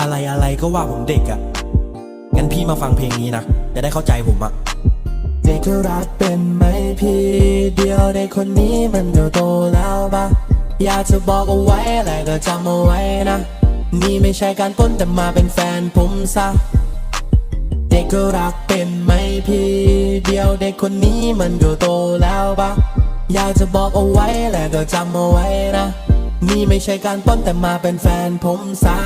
อะไรอะไรก็ว่าผมเด็กอะ่ะ งั้นพี่มาฟังเพลงนี้นะ จะได้เข้าใจผมอะเด็กก็รักเป็นไหมพี่เดียวเด็กคนนี้มันก็โตแล้วปะอยากจะบอกเอาไว้แต่ก็จำเอาไว้นะ นี่ไม่ใช่การป้นแต่มาเป็นแฟนผมซะ เด็กก็รักเป็นไหมพี่ เดียวเด็กคนนี้มันก็โตแล้วปะ อยากจะบอกเอาไว้และก็จำเอาไว้นะ นี่ไม่ใช่การป้นแต่มาเป็นแฟนผมซะ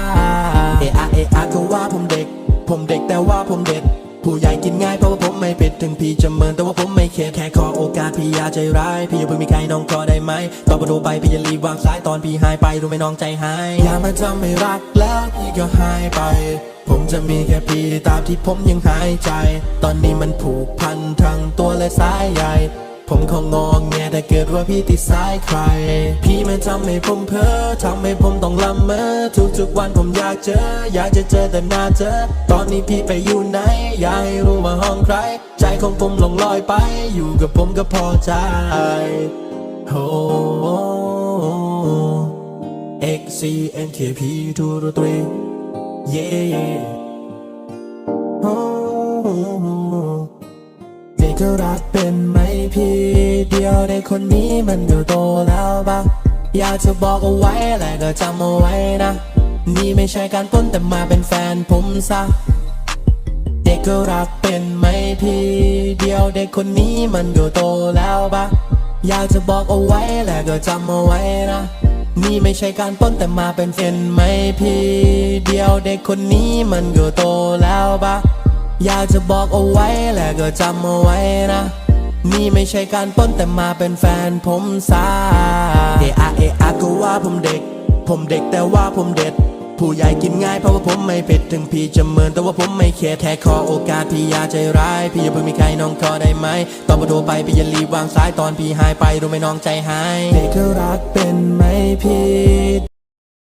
เอะอะเอะอะก็ว่าผมเด็ก ผมเด็กแต่ว่าผมเด็ด ผู้ใหญ่กินง่ายเพราะว่าผมไม่ผิดถึงพี่จะเมินแต่ว่าผมไม่เข็ดแค่ขอโอกาสพี่อย่าใจร้าย พี่อย่าเพิ่งมีใครน้องขอได้ไหมตอนประตูไปพี่อย่ารีบวางสายตอนพี่หายไปรู้ไหมน้องใจหายอย่ามาทำให้รักแล้วพี่ก็หายไปผมจะมีแค่พี่ตามที่ผมยังหายใจ ตอนนี้มันผูกพันทั้งตัวและสายใย ผมคงงองแงแต่เกิดว่าพี่ติดสายใคร พี่มันทำให้ผมเพ้อทำให้ผมต้องละเมอทุกๆวันผมอยากเจอ อยากจะเจอแต่หน้าเธอ ตอนนี้พี่ไปอยู่ไหน อยากให้รู้ว่าห้องใคร ใจของผมหลงลอยไป อยู่กับผมก็พอใจโอ้ X C N K P two to three yeah yeah รักเป็นไหมพี่เดียวเด็กคนนี้มันก็โตแล้วปะอยากจะบอกเอาไว้แต่ก็จำเอาไว้นะ นี่ไม่ใช่การป้นแต่มาเป็นแฟนผมซะ เด็กก็รักเป็นไหมพี่เดียวเด็กคนนี้มันก็โตแล้วปะอยากจะบอกเอาไว้และก็จำเอาไว้นะ นี่ไม่ใช่การป้นแต่มาเป็นเฟนไหมพี่ เดียวเด็กคนนี้มันก็โตแล้วปะ อยากจะบอกเอาไว้และก็จำเอาไว้นะ นี่ไม่ใช่การป้นแต่มาเป็นแฟนผมซะเอะอะเอะอะก็ว่าผมเด็ก ผมเด็กแต่ว่าผมเด็ด ผู้ใหญ่กินง่ายเพราะว่าผมไม่ผิดถึงพี่จะเมินแต่ว่าผมไม่เครียดแค่ขอโอกาสพี่อย่าใจร้าย พี่อย่าเพิ่งมีใครน้องขอได้ไหม ตอนประตูไปพี่อย่ารีบวางสายตอนพี่หายไปรู้ไหมน้องใจหายเด็กก็รักเป็นไหมพี่